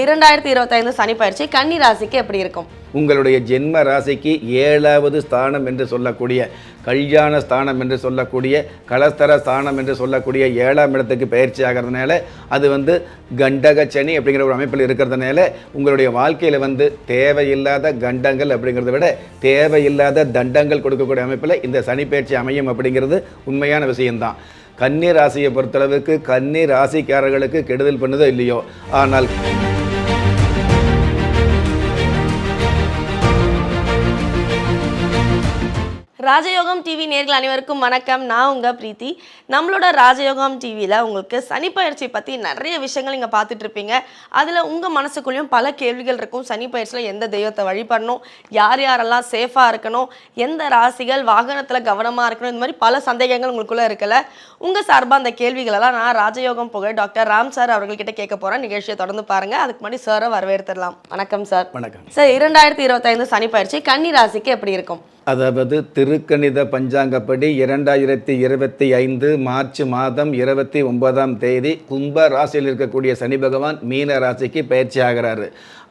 இரண்டாயிரத்தி இருபத்தைந்து சனி பயிற்சி கன்னி ராசிக்கு எப்படி இருக்கும்? உங்களுடைய ஜென்ம ராசிக்கு ஏழாவது ஸ்தானம் என்று சொல்லக்கூடிய கல்யாண ஸ்தானம் என்று சொல்லக்கூடிய கலஸ்தர ஸ்தானம் என்று சொல்லக்கூடிய ஏழாம் இடத்துக்கு பயிற்சி ஆகிறதுனால அது வந்து கண்டக சனி அப்படிங்கிற ஒரு அமைப்பில் இருக்கிறதுனால உங்களுடைய வாழ்க்கையில் வந்து தேவையில்லாத கண்டங்கள் அப்படிங்கிறத விட தேவையில்லாத தண்டங்கள் கொடுக்கக்கூடிய அமைப்பில் இந்த சனி பயிற்சி அமையும் அப்படிங்கிறது உண்மையான விஷயம்தான். கன்னி ராசியை பொறுத்தளவுக்கு கன்னி ராசிக்காரர்களுக்கு கெடுதல் பண்ணுதோ இல்லையோ? ஆனால் ராஜயோகம் டிவி நேர்கள் அனைவருக்கும் வணக்கம். நான் உங்க பிரீத்தி. நம்மளோட ராஜயோகம் டிவியில் உங்களுக்கு சனி பயிற்சி பற்றி நிறைய விஷயங்கள் நீங்கள் பார்த்துட்டு இருப்பீங்க. அதில் உங்கள் மனசுக்குள்ளேயும் பல கேள்விகள் இருக்கும். சனி பயிற்சியில் எந்த தெய்வத்தை வழிபடணும்? யார் யாரெல்லாம் சேஃபாக இருக்கணும்? எந்த ராசிகள் வாகனத்தில் கவனமாக இருக்கணும்? இந்த மாதிரி பல சந்தேகங்கள் உங்களுக்குள்ளே இருக்கல உங்கள் சார்பாக அந்த கேள்விகளெல்லாம் நான் ராஜயோகம் புகழ் டாக்டர் ராம் சார் அவர்கள்கிட்ட கேட்க போகிறேன் நிகழ்ச்சியை தொடர்ந்து பாருங்கள் அதுக்கு முன்னாடி சாரை வரவேற்றுடலாம் வணக்கம் சார். வணக்கம். சார் இரண்டாயிரத்தி இருபத்தைந்து சனி பயிற்சி கன்னி ராசிக்கு எப்படி இருக்கும்? அதாவது திருக்கணித பஞ்சாங்கப்படி இரண்டாயிரத்தி இருபத்தி ஐந்து மார்ச் மாதம் இருபத்தி ஒன்பதாம் தேதி கும்ப ராசியில் இருக்கக்கூடிய சனி பகவான் மீன ராசிக்கு பயிற்சி ஆகிறாரு.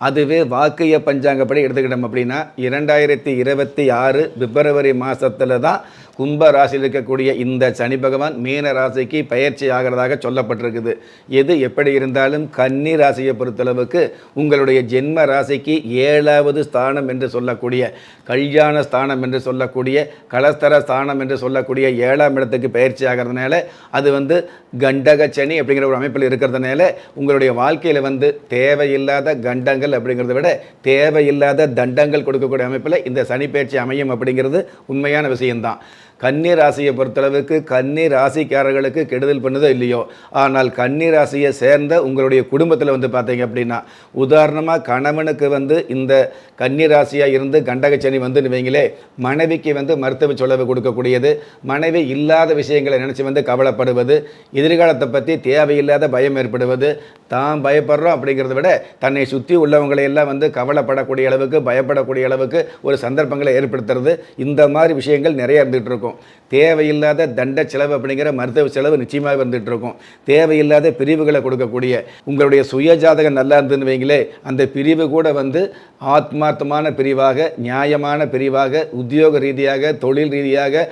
அதுவே வாக்கிய பஞ்சாங்கப்படி எடுத்துக்கிட்டோம் அப்படின்னா இரண்டாயிரத்தி இருபத்தி ஆறு பிப்ரவரி மாதத்தில் தான் கும்ப ராசியில் இருக்கக்கூடிய இந்த சனி பகவான் மீன ராசிக்கு பயிற்சி ஆகிறதாக சொல்லப்பட்டிருக்குது. எது எப்படி இருந்தாலும் கன்னி ராசியை பொறுத்தளவுக்கு உங்களுடைய ஜென்ம ராசிக்கு ஏழாவது ஸ்தானம் என்று சொல்லக்கூடிய கல்யாண ஸ்தானம் என்று சொல்லக்கூடிய கலஸ்தர ஸ்தானம் என்று சொல்லக்கூடிய ஏழாம் இடத்துக்கு பயிற்சி ஆகிறதுனால அது வந்து கண்டக சனி அப்படிங்கிற ஒரு அமைப்பில் இருக்கிறதுனால உங்களுடைய வாழ்க்கையில் வந்து தேவையில்லாத கண்டங்கள் அப்படிங்கிறத விட தேவையில்லாத தண்டங்கள் கொடுக்கக்கூடிய அமைப்பில் இந்த சனி பயிற்சி அமையும் அப்படிங்கிறது உண்மையான விஷயம்தான். கன்னி ராசியை பொறுத்தளவுக்கு கன்னி ராசிக்காரர்களுக்கு கெடுதல் பண்ணுதோ இல்லையோ? ஆனால் கன்னி ராசியை சேர்ந்த உங்களுடைய குடும்பத்தில் வந்து பார்த்தீங்க அப்படின்னா உதாரணமாக கணவனுக்கு வந்து இந்த கன்னி ராசியாக இருந்து கண்டகச்சனி வந்து வைங்களே மனைவிக்கு வந்து மருத்துவ செலவு கொடுக்கக்கூடியது மனைவி இல்லாத விஷயங்களை நினச்சி வந்து கவலைப்படுவது எதிர்காலத்தை பற்றி தேவையில்லாத பயம் ஏற்படுவது தான் பயப்படுறோம் அப்படிங்கிறத விட தன்னை சுற்றி உள்ளவங்களை எல்லாம் வந்து கவலைப்படக்கூடிய அளவுக்கு பயப்படக்கூடிய அளவுக்கு ஒரு சந்தர்ப்பங்களை ஏற்படுத்துறது இந்த மாதிரி விஷயங்கள் நிறைய இருந்துகிட்டு இருக்கும். தேவையில்லாத தண்ட செலவு அப்படிங்கிற மருத்துவ செலவு நிச்சயமாக வந்துட்டு இருக்கும். தேவையில்லாத பிரிவுகளை கொடுக்கக்கூடிய உங்களுடைய சுய ஜாதகம் நல்லா இருந்ததுன்னு வைங்களே அந்த பிரிவு கூட வந்து ஆத்மார்த்தமான பிரிவாக நியாயமான பிரிவாக உத்தியோக ரீதியாக தொழில் ரீதியாக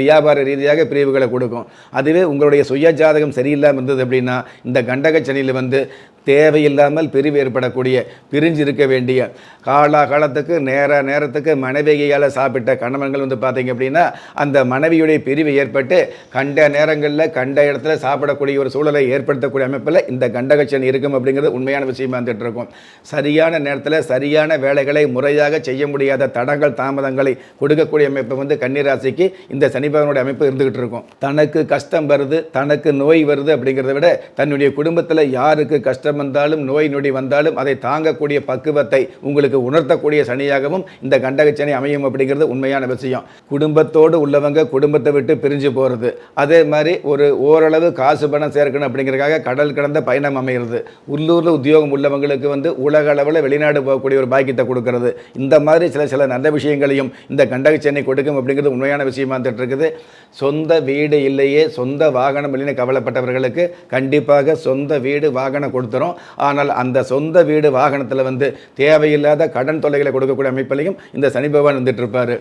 வியாபார ரீதியாக பிரிவுகளை கொடுக்கும். அதுவே உங்களுடைய சுய ஜாதகம் சரியில்லாமல் இருந்தது அப்படின்னா இந்த கண்டக சனியில் வந்து தேவையில்லாமல் பிரிவு ஏற்படக்கூடிய பிரிஞ்சு இருக்க வேண்டிய காலாகாலத்துக்கு நேர நேரத்துக்கு மனைவியால் சாப்பிட்ட கணவன்கள் வந்து பார்த்தீங்க அப்படின்னா அந்த மனைவியுடைய பிரிவு ஏற்பட்டு கண்ட நேரங்களில் கண்ட இடத்துல சாப்பிடக்கூடிய ஒரு சூழலை ஏற்படுத்தக்கூடிய அமைப்பில் இந்த கண்டகச்சன் இருக்கும் அப்படிங்கிறது உண்மையான விஷயமா வந்துட்டு இருக்கும் சரியான நேரத்தில் சரியான வேலைகளை முறையாக செய்ய முடியாத தடங்கள் தாமதங்களை கொடுக்கக்கூடிய அமைப்பு வந்து கன்னிராசிக்கு இந்த சனிபகவனுடைய அமைப்பு இருந்துகிட்டு இருக்கும் தனக்கு கஷ்டம் வருது தனக்கு நோய் வருது அப்படிங்கிறத விட தன்னுடைய குடும்பத்தில் யாருக்கு கஷ்டம் வந்தாலும் நோய் நொடி வந்தாலும் அதை தாங்கக்கூடிய பக்குவத்தை உங்களுக்கு உணர்த்தக்கூடிய சனியாகவும் இந்த கண்டகச்சனை அமையும் அப்படிங்கிறது உண்மையான விஷயம். குடும்பத்தோடு உள்ளவங்க குடும்பத்தை விட்டு பிரிஞ்சு போகிறது அதே மாதிரி ஒரு ஓரளவு காசு பணம் சேர்க்கணும் அப்படிங்கிறதுக்காக கடல் கடந்த பயணம் அமைகிறது உள்ளூரில் உத்தியோகம் உள்ளவங்களுக்கு வந்து உலக அளவில் வெளிநாடு போகக்கூடிய ஒரு பாக்கியத்தை கொடுக்கறது. இந்த மாதிரி சில சில நல்ல விஷயங்களையும் இந்த கண்டகச்சென்னை கொடுக்கும் அப்படிங்கிறது உண்மையான விஷயமா இருந்துட்டு இருக்குது சொந்த வீடு இல்லையே சொந்த வாகனம் இல்லைன்னு கவலைப்பட்டவர்களுக்கு கண்டிப்பாக சொந்த வீடு வாகனம் கொடுத்துரும் ஆனால் அந்த சொந்த வீடு வாகனத்தில் வந்து தேவையில்லாத கடன் தொல்லைகளை கொடுக்கக்கூடிய அமைப்பிலையும் இந்த சனி பகவான் வந்துட்டு இருப்பார்.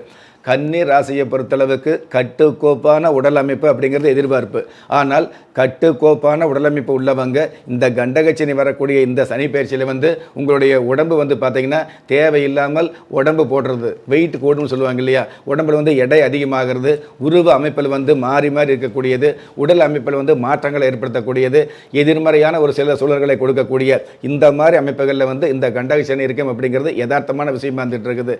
கன்னி ராசியை பொறுத்தளவுக்கு கட்டுக்கோப்பான உடல் அமைப்பு அப்படிங்கிறது எதிர்பார்ப்பு. ஆனால் கட்டுக்கோப்பான உடலமைப்பு உள்ளவங்க இந்த கண்டகச்சினி வரக்கூடிய இந்த சனி பயிற்சியில் வந்து உங்களுடைய உடம்பு வந்து பார்த்தீங்கன்னா தேவையில்லாமல் உடம்பு போடுறது வெயிட் கூடும்னு சொல்லுவாங்க இல்லையா? உடம்புல வந்து எடை அதிகமாகிறது உருவ அமைப்பில் வந்து மாறி மாறி இருக்கக்கூடியது உடல் அமைப்பில் வந்து மாற்றங்களை ஏற்படுத்தக்கூடியது எதிர்மறையான ஒரு சில சூழல்களை கொடுக்கக்கூடிய இந்த மாதிரி அமைப்புகளில் வந்து இந்த கண்டகச்சனி இருக்கும் அப்படிங்கிறது யதார்த்தமான விஷயமா இருந்துட்டு இருக்குது.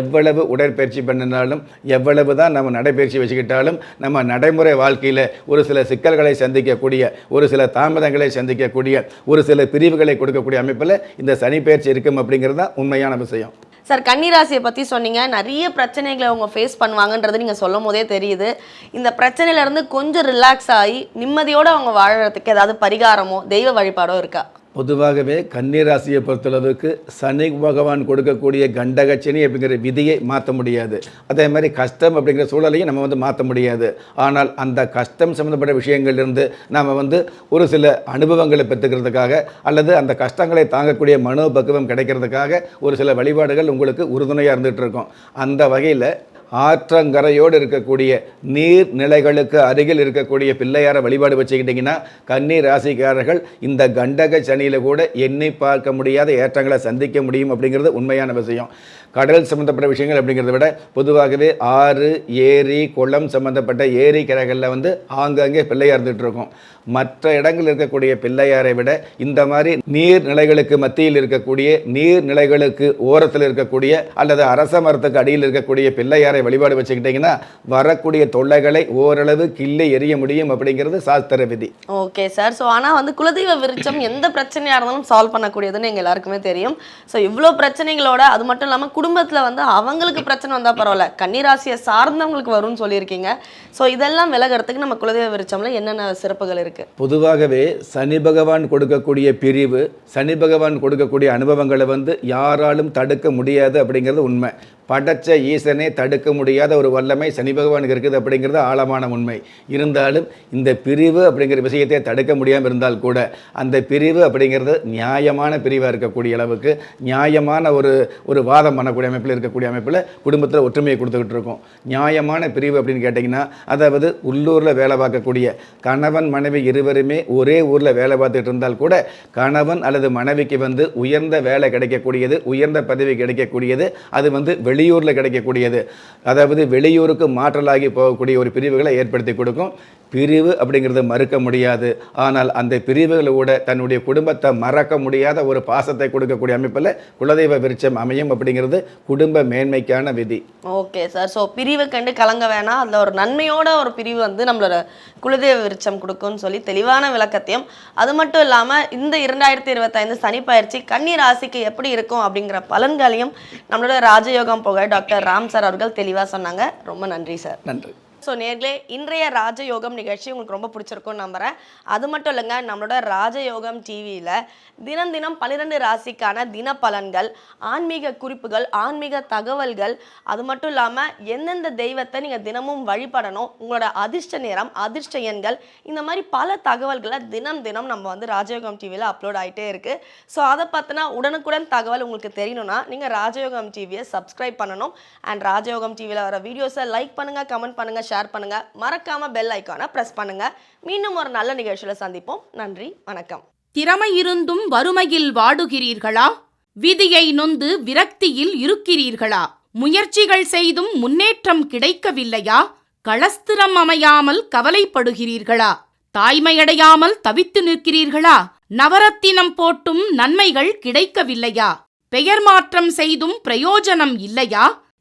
எவ்வளவு உடற்பயிற்சி பண்ணினாலும் எவ்வளவு தான் நம்ம நடைபயிற்சி வச்சுக்கிட்டாலும் நம்ம நடைமுறை வாழ்க்கையில் ஒரு சில சிக்கல்களை சந்திக்கக்கூடிய ஒரு சில தாமதங்களை சந்திக்கக்கூடிய ஒரு சில பிரிவுகளை கொடுக்கக்கூடிய அமைப்பில் இந்த சனி பயிற்சி இருக்கும் அப்படிங்கிறது தான் உண்மையான விஷயம். சார் கன்னிராசியை பற்றி சொன்னீங்க. நிறைய பிரச்சனைகளை அவங்க ஃபேஸ் பண்ணுவாங்கன்றது நீங்கள் சொல்லும் போதே தெரியுது. இந்த பிரச்சனையிலேருந்து கொஞ்சம் ரிலாக்ஸ் ஆகி நிம்மதியோடு அவங்க வாழறதுக்கு ஏதாவது பரிகாரமோ தெய்வ வழிபாடோ இருக்கா? பொதுவாகவே கன்னிராசியை பொறுத்தளவுக்கு சனி பகவான் கொடுக்கக்கூடிய கண்டகச்சனி அப்படிங்கிற விதியை மாற்ற முடியாது. அதே மாதிரி கஷ்டம் அப்படிங்கிற சூழலையும் நம்ம வந்து மாற்ற முடியாது. ஆனால் அந்த கஷ்டம் சம்மந்தப்பட்ட விஷயங்கள்லேருந்து நாம் வந்து ஒரு சில அனுபவங்களை பெற்றுக்கிறதுக்காக அல்லது அந்த கஷ்டங்களை தாங்கக்கூடிய மனோபக்குவம் கிடைக்கிறதுக்காக ஒரு சில வழிபாடுகள் உங்களுக்கு உறுதுணையாக இருந்துகிட்டு இருக்கும். அந்த வகையில் ஆற்றங்கரையோடு இருக்கக்கூடிய நீர்நிலைகளுக்கு அருகில் இருக்கக்கூடிய பிள்ளையாரை வழிபாடு வச்சுக்கிட்டிங்கன்னா கன்னி ராசிக்காரர்கள் இந்த கண்டக சனியில் கூட எண்ணி பார்க்க முடியாத ஏற்றங்களை சந்திக்க முடியும் அப்படிங்கிறது உண்மையான விஷயம். கடல் சம்மந்தப்பட்ட விஷயங்கள் அப்படிங்கிறத விட பொதுவாகவே ஆறு ஏரி குளம் சம்மந்தப்பட்ட ஏரி கரைகளில் வந்து ஆங்காங்கே பிள்ளையார் இருந்துகிட்டு இருக்கும். மற்ற இடங்களில் இருக்கக்கூடிய பிள்ளையாரை விட இந்த மாதிரி நீர்நிலைகளுக்கு மத்தியில் இருக்கக்கூடிய நீர்நிலைகளுக்கு ஓரத்தில் இருக்கக்கூடிய அல்லது அரச மரத்துக்கு அடியில் இருக்கக்கூடிய பிள்ளையாரை வழிபாடு வச்சுக்கிட்டிங்கன்னா வரக்கூடிய தொல்லைகளை ஓரளவு கிள்ளி எரிய முடியும் அப்படிங்கிறது சாஸ்திர விதி. Okay sir. ஸோ ஆனால் வந்து குலதெய்வ விருட்சம் எந்த பிரச்சனையாக இருந்தாலும் சால்வ் பண்ணக்கூடியதுன்னு எங்கள் எல்லாருக்குமே தெரியும். ஸோ இவ்வளோ பிரச்சனைகளோட அது மட்டும் இல்லாமல் குடும்பத்தில் வந்து அவங்களுக்கு பிரச்சனை வந்தால் பரவாயில்ல. கன்னிராசியை சார்ந்தவங்களுக்கு வரும்னு சொல்லியிருக்கீங்க. ஸோ இதெல்லாம் விலகிறதுக்கு நம்ம குலதெய்வ விருட்சம்ல என்னென்ன சிறப்புகள் இருக்குது பொதுவாகவே சனி பகவான் கொடுக்கக்கூடிய பிரிவு சனி பகவான் கொடுக்கக்கூடிய அனுபவங்களை வந்து யாராலும் தடுக்க முடியாது அப்படிங்கிறது உண்மை. படைச்ச ஈசனே தடுக்க முடியாத ஒரு வல்லமை சனி பகவானுக்கு இருக்குது அப்படிங்கிறது ஆழமான உண்மை. இருந்தாலும் இந்த பிரிவு அப்படிங்கிற விஷயத்தை தடுக்க முடியாமல் இருந்தால் கூட அந்த பிரிவு அப்படிங்கிறது நியாயமான பிரிவாக இருக்கக்கூடிய அளவுக்கு நியாயமான ஒரு ஒரு வாதம் பண்ணக்கூடிய அமைப்பில் இருக்கக்கூடிய அமைப்பில் குடும்பத்தில் ஒற்றுமையை கொடுத்துக்கிட்டு இருக்கோம். நியாயமான பிரிவு அப்படின்னு கேட்டிங்கன்னா அதாவது உள்ளூரில் வேலை பார்க்கக்கூடிய கணவன் மனைவி இருவருமே ஒரே ஊரில் வேலை பார்த்துட்டு இருந்தால் கூட கணவன் அல்லது மனைவிக்கு வந்து உயர்ந்த வேலை கிடைக்கக்கூடியது உயர்ந்த பதவி கிடைக்கக்கூடியது அது வந்து வெளி வெளியூரில் கிடைக்கக்கூடியது. அதாவது வெளியூருக்கு மாற்றலாகி போகக்கூடிய ஒரு பிரிவுகளை ஏற்படுத்தி கொடுக்கும். பிரிவு அப்படிங்கிறது மறுக்க முடியாது. ஆனால் அந்த பிரிவுகளோட தன்னுடைய குடும்பத்தை மறக்க முடியாத ஒரு பாசத்தை கொடுக்கக்கூடிய அமைப்பில் குலதெய்வ விருட்சம் அமையும் அப்படிங்கிறது குடும்ப மேன்மைக்கான விதி. Okay sir. ஸோ பிரிவை கண்டு கலங்க வேணாம். அதில் ஒரு நன்மையோட ஒரு பிரிவு வந்து நம்மளோட குலதெய்வ விருட்சம் கொடுக்கும்னு சொல்லி தெளிவான விளக்கத்தையும் அது மட்டும் இல்லாமல் இந்த இரண்டாயிரத்தி இருபத்தைந்து சனி பயிற்சி கன்னி ராசிக்கு எப்படி இருக்கும் அப்படிங்கிற பலன்களையும் நம்மளோட ராஜயோகம் புகழ் டாக்டர் ராம் சார் அவர்கள் தெளிவாக சொன்னாங்க. ரொம்ப நன்றி சார். நன்றி. ஸோ நேர்களே இன்றைய ராஜயோகம் நிகழ்ச்சி உங்களுக்கு ரொம்ப பிடிச்சிருக்கும்னு நம்புறேன். அது மட்டும் இல்லைங்க நம்மளோட ராஜயோகம் டிவியில் தினம் தினம் பன்னிரெண்டு ராசிக்கான தின பலன்கள் ஆன்மீக குறிப்புகள் ஆன்மீக தகவல்கள் அது மட்டும் இல்லாமல் எந்தெந்த தெய்வத்தை நீங்கள் தினமும் வழிபடணும் உங்களோட அதிர்ஷ்ட நேரம் அதிர்ஷ்ட எண்கள் இந்த மாதிரி பல தகவல்களை தினம் தினம் நம்ம வந்து ராஜயோகம் டிவியில் அப்லோட் ஆகிட்டே இருக்குது ஸோ அதை பார்த்தினா உடனுக்குடன் தகவல் உங்களுக்கு தெரியணும்னா நீங்கள் ராஜயோகம் டிவியை சப்ஸ்கிரைப் பண்ணணும். அண்ட் ராஜயோகம் டிவியில் வர வீடியோஸை லைக் பண்ணுங்கள் கமெண்ட் பண்ணுங்கள் ஷேர் பண்ணுங்கள் மறக்காமல் பெல் ஐக்கானை ப்ரெஸ் பண்ணுங்கள் மீண்டும் ஒரு நல்ல நிகழ்ச்சியில் சந்திப்போம். நன்றி வணக்கம். திறமை இருந்தும் வறுமையில் வாடுகிறீர்களா? விதியை நொந்து விரக்தியில் இருக்கிறீர்களா? முயற்சிகள் செய்தும் முன்னேற்றம் கிடைக்கவில்லையா? களஸ்திரம் அமையாமல் கவலைப்படுகிறீர்களா? தாய்மையடையாமல் தவித்து நிற்கிறீர்களா? நவரத்தினம் போட்டும் நன்மைகள் கிடைக்கவில்லையா? பெயர் மாற்றம் செய்தும் பிரயோஜனம் இல்லையா?